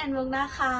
แอนมุกนะคะ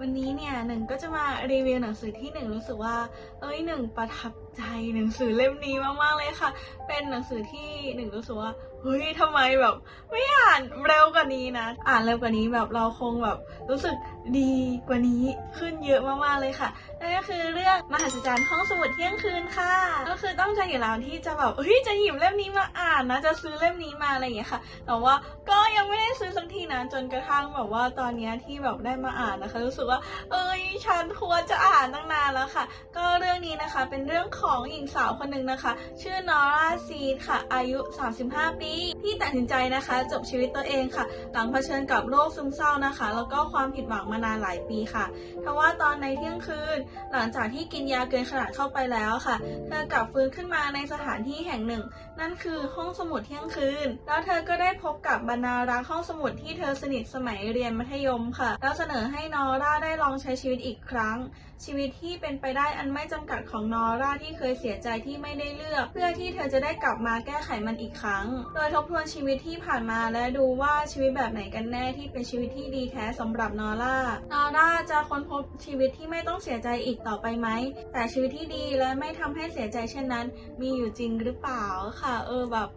วันนี้เนี่ยหนึ่งก็จะมารีวิวหนังสือที่หนึ่งรู้สึกว่า เอ้ยหนึ่งประทับใจหนังสือเล่มนี้มากๆเลยค่ะ เป็นหนังสือที่หนึ่งรู้สึกว่าเฮ้ยทำไมแบบ ไม่อ่านเร็วกว่านี้นะ อ่านเร็วกว่านี้แบบเราคงแบบรู้สึกดีกว่านี้ขึ้นเยอะมากๆเลยค่ะนั่นก็คือเรื่องมหัศจรรย์ห้องสมุดเที่ยงคืนค่ะ ก็คือต้องใจอยู่แล้วที่จะแบบเฮ้ยจะหยิบเล่มนี้มาอ่านนะ จะซื้อเล่มนี้มาอะไรอย่างเงี้ยค่ะ แต่ว่าก็ยังไม่ได้ซื้อสักทีนะจนกระทั่งแบบว่าตอนเนี้ยที่แบบได้มาอ่านนะคะ รู้สึกว่า เอ้ยฉันควรจะอ่านตั้งนานแล้วค่ะ ก็เรื่องนี้นะคะเป็นเรื่องขของหญิงสาวคนหนึ่งนะคะ ชื่อนอร่าซีดค่ะ อายุ 35 ปี ที่ตัดสินใจนะคะ จบชีวิตตัวเองค่ะ หลังเผชิญกับโรคซึมเศร้านะคะ แล้วก็ความผิดหวังมานานหลายปีค่ะทว่าตอนในเที่ยงคืน หลังจากที่กินยาเกินขนาดเข้าไปแล้วค่ะ เธอกลับฟื้นขึ้นมาในสถานที่แห่งหนึ่ง นั่นคือห้องสมุดเที่ยงคืน แล้วเธอก็ได้พบกับบรรณารักษ์ห้องสมุดที่เธอสนิทสมัยเรียนมัธยมค่ะ แล้วเสนอให้นอร่าได้ลองใช้ชีวิตอีกครั้ง ชีวิตที่เป็นไปได้อันไม่จำกัดของนอร่าที่เคยเสียใจที่ไม่ได้เลือก เพื่อที่เธอจะได้กลับมาแก้ไขมันอีกครั้ง โดยทบทวนชีวิตที่ผ่านมาและดูว่าชีวิตแบบไหนกันแน่ที่เป็นชีวิตที่ดีแท้สำหรับนอร่านอร่าจะค้นพบชีวิตที่ไม่ต้องเสียใจอีกต่อไปไหม แต่ชีวิตที่ดีและไม่ทำให้เสียใจเช่นนั้น มีอยู่จริงหรือเปล่าค่ะ เออแบบ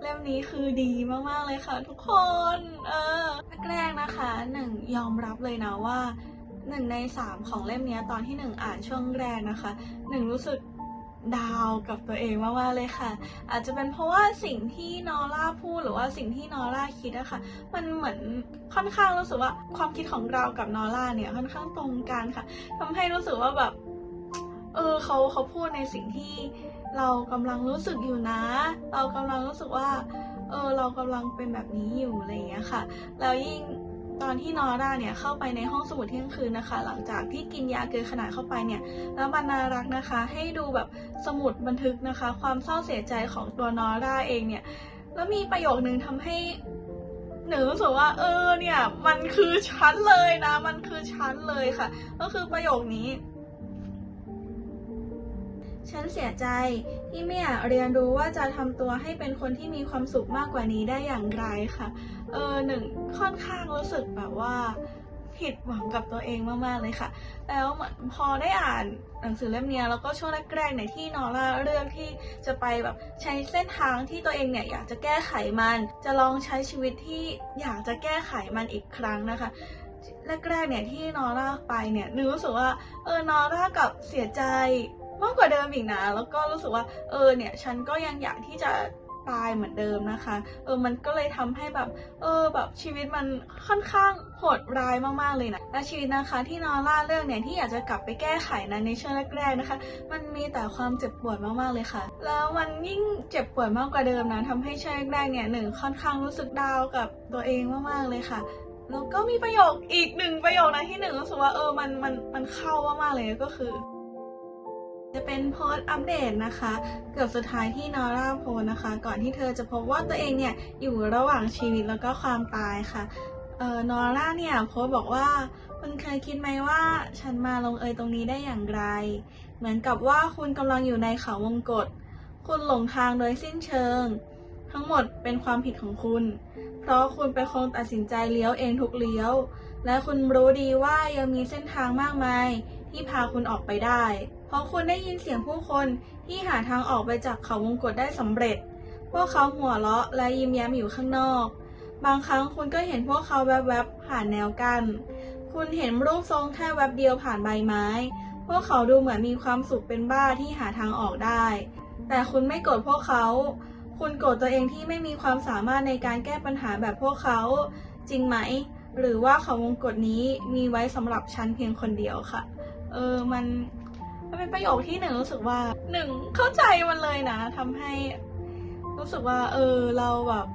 เล่มนี้คือดีมาก ๆ เลยค่ะทุกคน เออแรกนะคะหนึ่งยอมรับเลยนะว่า หนึ่งในสามของเล่มนี้ตอนที่หนึ่งอ่านช่วงแรกนะคะหนึ่งรู้สึกดาวกับตัวเองมากๆเลยค่ะ อาจจะเป็นเพราะว่าสิ่งที่นอร่าพูดหรือว่าสิ่งที่นอร่าคิดอะค่ะ มันเหมือนค่อนข้างรู้สึกว่าความคิดของเรากับนอร่าเนี่ยค่อนข้างตรงกันค่ะทำให้รู้สึกว่าแบบเออเขาเขาพูดในสิ่งที่เรากำลังรู้สึกอยู่นะ เรากำลังรู้สึกว่าเออเรากำลังเป็นแบบนี้อยู่อะไรอย่างเงี้ยค่ะแล้วยิ่ง ตอนที่นอร่าเนี่ยเข้าไปในห้องสมุดเที่ยงคืนนะคะ หลังจากที่กินยาเกินขนาดเข้าไปเนี่ยแล้วบรรณารักษ์นะคะ ให้ดูแบบสมุดบันทึกนะคะ ความเศร้าเสียใจของตัวนอร่าเองเนี่ยแล้วมีประโยคนึงทำให้หนูรู้สึกว่าเออเนี่ยมันคือฉันเลยนะ มันคือฉันเลยค่ะ ก็คือประโยคนี้ ฉันเสียใจที่ไม่อยากเรียนรู้ว่าจะทำตัวให้เป็นคนที่มีความสุขมากกว่านี้ได้อย่างไรค่ะ เออหนึ่งค่อนข้างรู้สึกแบบว่าผิดหวังกับตัวเองมากๆเลยค่ะ แล้วเหมือนพอได้อ่านหนังสือเล่มนี้แล้วก็ช่วงแรกๆเนี่ยที่นอร่าเลือกที่จะไปแบบใช้เส้นทางที่ตัวเองเนี่ยอยากจะแก้ไขมัน จะลองใช้ชีวิตที่อยากจะแก้ไขมันอีกครั้งนะคะแรกๆเนี่ยที่นอร่าไปเนี่ยหนูรู้สึกว่าเออนอร่ากับเสียใจ มากกว่าเดิมอีกนะ แล้วก็รู้สึกว่า เออเนี่ย ฉันก็ยังอยากที่จะตายเหมือนเดิมนะคะ เออ มันก็เลยทำให้แบบ เออ แบบชีวิตมันค่อนข้างโหดร้ายมากๆเลยนะ และชีวิตนะคะที่นอร่าเรื่องเนี่ยที่อยากจะกลับไปแก้ไขนะในช่วงแรกๆนะคะ มันมีแต่ความเจ็บปวดมากๆเลยค่ะ แล้วมันยิ่งเจ็บปวดมากกว่าเดิมนะทำให้ช่วงแรกๆเนี่ยหนึ่งค่อนข้างรู้สึกดาวกับตัวเองมากๆเลยค่ะแล้วก็มีประโยคอีกหนึ่งประโยคนะที่หนึ่งรู้สึกว่าเออมันมันมันเข้ามากๆเลยก็คือ จะเป็นโพสต์อัปเดตนะคะ เกือบสุดท้ายที่นอร่าโพสต์นะคะ ก่อนที่เธอจะพบว่าตัวเองเนี่ยอยู่ระหว่างชีวิตแล้วก็ความตายค่ะเออนอร่าเนี่ยโพสต์บอกว่าคุณเคยคิดไหมว่าฉันมาลงเอยตรงนี้ได้อย่างไร เหมือนกับว่าคุณกำลังอยู่ในเขาวงกฏคุณหลงทางโดยสิ้นเชิง ทั้งหมดเป็นความผิดของคุณ เพราะคุณเป็นคนตัดสินใจเลี้ยวเองทุกเลี้ยว และคุณรู้ดีว่ายังมีเส้นทางมากมายที่พาคุณออกไปได้ เพราะคุณได้ยินเสียงผู้คนที่หาทางออกไปจากเขาวงกฏได้สำเร็จ พวกเขาหัวเราะและยิ้มแย้มอยู่ข้างนอก บางครั้งคุณก็เห็นพวกเขาแวบๆผ่านแนวกัน้นคุณเห็นรูปทรงแค่แวบเดียวผ่านใบไม้ พวกเขาดูเหมือนมีความสุขเป็นบ้าที่หาทางออกได้ แต่คุณไม่โกรธพวกเขา คุณโกรธตัวเองที่ไม่มีความสามารถในการแก้ปัญหาแบบพวกเขา จริงไหม หรือว่าเขาวงกฏนี้มีไว้สำหรับฉันเพียงคนเดียวค่ะ เออ มัน มันเป็นประโยคที่หนึ่งรู้สึกว่าหนึ่งเข้าใจมันเลยนะทำให้รู้สึกว่า เออเราแบบ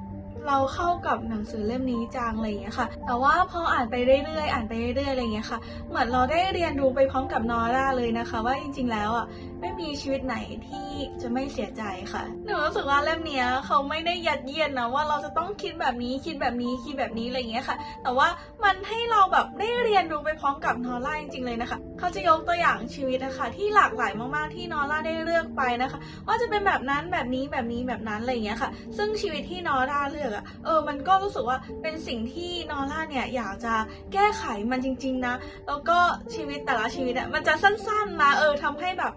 เราเข้ากับหนังสือเล่มนี้จังอะไรอย่างเงี้ยค่ะ แต่ว่าพออ่านไปเรื่อยๆ อ่านไปเรื่อยๆ อะไรอย่างเงี้ยค่ะ เหมือนเราได้เรียนรู้ไปพร้อมกับนอร่าเลยนะคะ ว่าจริงๆ แล้วอะไม่มีชีวิตไหนที่จะไม่เสียใจค่ะ หนูรู้สึกว่าเล่มเนี้ยเขาไม่ได้ยัดเยียดนะว่าเราจะต้องคิดแบบนี้คิดแบบนี้คิดแบบนี้อะไรอย่างเงี้ยค่ะ แต่ว่ามันให้เราแบบได้เรียนรู้ไปพร้อมกับนอร่าจริงๆ เลยนะคะเขาจะยกตัวอย่างชีวิตนะคะ ที่หลากหลายมากๆที่นอร่าได้เลือกไปนะคะ ว่าจะเป็นแบบนั้นแบบนี้แบบนี้แบบนั้นอะไรอย่างเงี้ยค่ะ ซึ่งชีวิตที่นอร่าเลือกอะเออมันก็รู้สึกว่าเป็นสิ่งที่นอร่าเนี่ยอยากจะแก้ไขมันจริง ๆนะ แล้วก็ชีวิตแต่ละชีวิตอะมันจะสั้นๆนะเออทำให้แบบ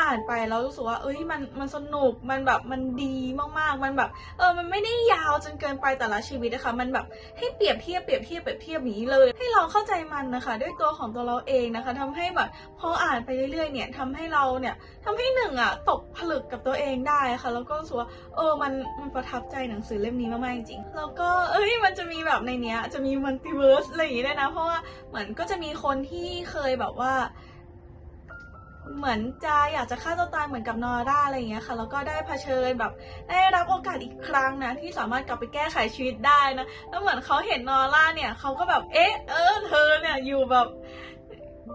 อ่านไปแล้วรู้สึกว่า เอ้ยมันมันสนุกมันแบบมันดีมากๆ มันแบบ เออมันไม่ได้ยาวจนเกินไปแต่ละชีวิตนะคะ มันแบบให้เปรียบเทียบเปรียบเทียบเปรียบเทียบนี้เลย ให้เราเข้าใจมันนะคะ ด้วยตัวของตัวเราเองนะคะทำให้แบบพออ่านไปเรื่อยๆเนี่ยทำให้เราเนี่ยทำให้หนึ่งอะตกผลึกกับตัวเองได้ค่ะ แล้วก็รู้สึกว่าเออมันมันประทับใจหนังสือเล่มนี้มากๆจริงๆแล้วก็เอ้ยมันจะมีแบบในเนี้ยจะมีมัลติเวิร์สอะไรอย่างงี้ด้วยนะเพราะว่าเหมือนก็จะมีคนที่เคยแบบว่า เหมือนจะอยากจะฆ่าตัวตายเหมือนกับนอร่าอะไรอย่างเงี้ยค่ะแล้วก็ได้เผชิญแบบได้รับโอกาสอีกครั้งนะที่สามารถกลับไปแก้ไขชีวิตได้นะแล้วเหมือนเขาเห็นนอร่าเนี่ยเขาก็แบบเอ๊ะเออเธอเนี่ยอยู่แบบ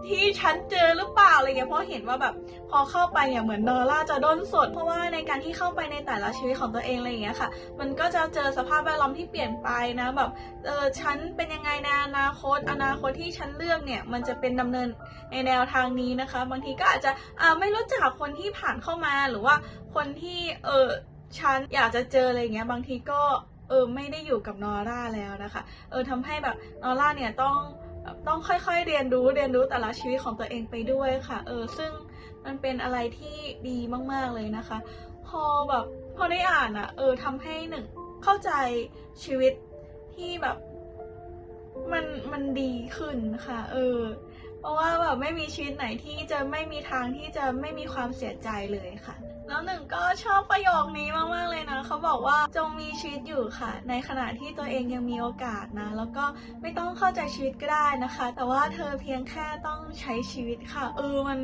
ที่ฉันเจอหรือเปล่าอะไรเงี้ยเพราะเห็นว่าแบบพอเข้าไปเนี่ยเหมือนนอร่าจะด้นสด เพราะว่าในการที่เข้าไปในแต่ละชีวิตของตัวเองอะไรอย่างเงี้ยค่ะ มันก็จะเจอสภาพแวดล้อมที่เปลี่ยนไปนะแบบเออฉันเป็นยังไงในอนาคต อนาคตที่ฉันเลือกเนี่ยมันจะเป็นดำเนินในแนวทางนี้นะคะ บางทีก็อาจจะอ่าไม่รู้จักคนที่ผ่านเข้ามาหรือว่าคนที่เออฉันอยากจะเจออะไรอย่างเงี้ยบางทีก็เออไม่ได้อยู่กับนอร่าแล้วนะคะ เออทำให้แบบนอร่าเนี่ยต้อง ต้องค่อยๆเรียนรู้เรียนรู้แต่ละชีวิตของตัวเองไปด้วยค่ะ เออซึ่งมันเป็นอะไรที่ดีมากๆเลยนะคะ พอแบบพอได้อ่านอะ่ะ เออทำให้หนึ่งเข้าใจชีวิตที่แบบมันมันดีขึ้นค่ะ เออ เพราะว่าแบบไม่มีชีวิตไหนที่จะไม่มีทางที่จะไม่มีความเสียใจเลยค่ะ แล้วหนึ่งก็ชอบประโยคนี้มากๆเลยนะเขาบอกว่าจงมีชีวิตอยู่ค่ะ ในขณะที่ตัวเองยังมีโอกาสนะ แล้วก็ไม่ต้องเข้าใจชีวิตก็ได้นะคะ แต่ว่าเธอเพียงแค่ต้องใช้ชีวิตค่ะ เออมัน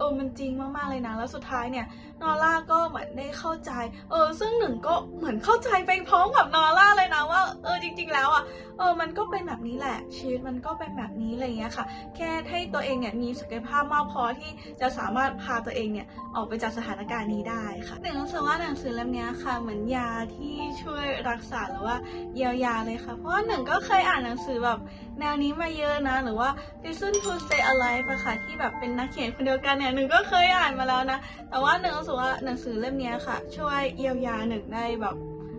เออมันจริงมากๆเลยนะ แล้วสุดท้ายเนี่ยนอร่าก็เหมือนได้เข้าใจ เออ ซึ่งหนึ่งก็เหมือนเข้าใจไปพร้อมกับนอร่าเลยนะว่าเออจริง ๆ แล้วอะเออมันก็เป็นแบบนี้แหละชีวิตมันก็เป็นแบบนี้อะไรเงี้ยค่ะ แค่ให้ตัวเองเนี่ยมีศักยภาพมากพอที่จะสามารถพาตัวเองเนี่ยออกไปจากสถานการณ์นี้ได้ค่ะหนึ่งรู้สึกว่าหนังสือเล่มนี้ค่ะ เหมือนยาที่ช่วยรักษาหรือว่าเยียวยาเลยค่ะ เพราะหนึ่งก็เคยอ่านหนังสือแบบแนวนี้มาเยอะนะ หรือว่า Listen to Stay Alive อะค่ะที่แบบเป็นนักเขียนคนเดียวกันเนี่ยหนึ่งก็เคยอ่านมาแล้วนะ แต่ว่าหนึ่งรู้สึกว่าหนังสือเล่มนี้ค่ะ ช่วยเยียวยาหนึ่งได้แบบ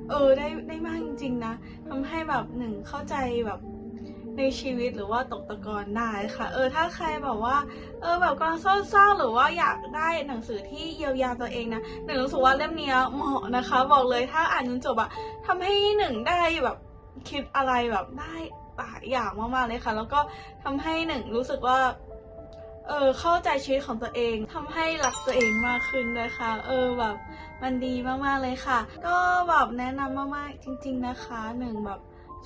เออได้ได้มากจริงๆนะทำให้แบบหนึ่งเข้าใจแบบในชีวิตหรือว่าตกตะกอนได้ค่ะ เออถ้าใครแบบว่า เออแบบกำลังเศร้าๆหรือว่าอยากได้หนังสือที่เยียวยาตัวเองนะหนึ่งรู้สึกว่าเล่มนี้เหมาะนะคะ บอกเลยถ้าอ่านจนจบอะทำให้หนึ่งได้แบบคิดอะไรแบบได้หลายอย่างมากๆเลยค่ะ แล้วก็ทำให้หนึ่งรู้สึกว่า เออเข้าใจชีวิตของตัวเองทำให้รักตัวเองมากขึ้นเลยค่ะ เออแบบมันดีมากๆเลยค่ะ ก็แบบแนะนำมากๆจริง ๆนะคะหนึ่งแบบ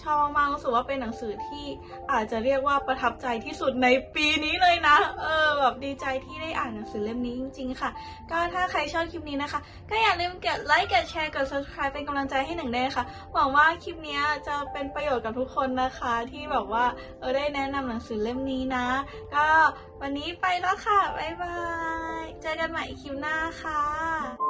ชอบมากๆรู้สึกว่าเป็นหนังสือที่อาจจะเรียกว่าประทับใจที่สุดในปีนี้เลยนะ เออแบบดีใจที่ได้อ่านหนังสือเล่มนี้จริงๆค่ะ ก็ถ้าใครชอบคลิปนี้นะคะ ก็อย่าลืมกดไลค์กดแชร์กด subscribe เป็นกำลังใจให้หนึ่งด้วยนะคะหวังว่าคลิปนี้จะเป็นประโยชน์กับทุกคนนะคะ ที่แบบว่าเออได้แนะนำหนังสือเล่มนี้นะ ก็วันนี้ไปแล้วค่ะบ๊ายบายเจอกันใหม่คลิปหน้าค่ะ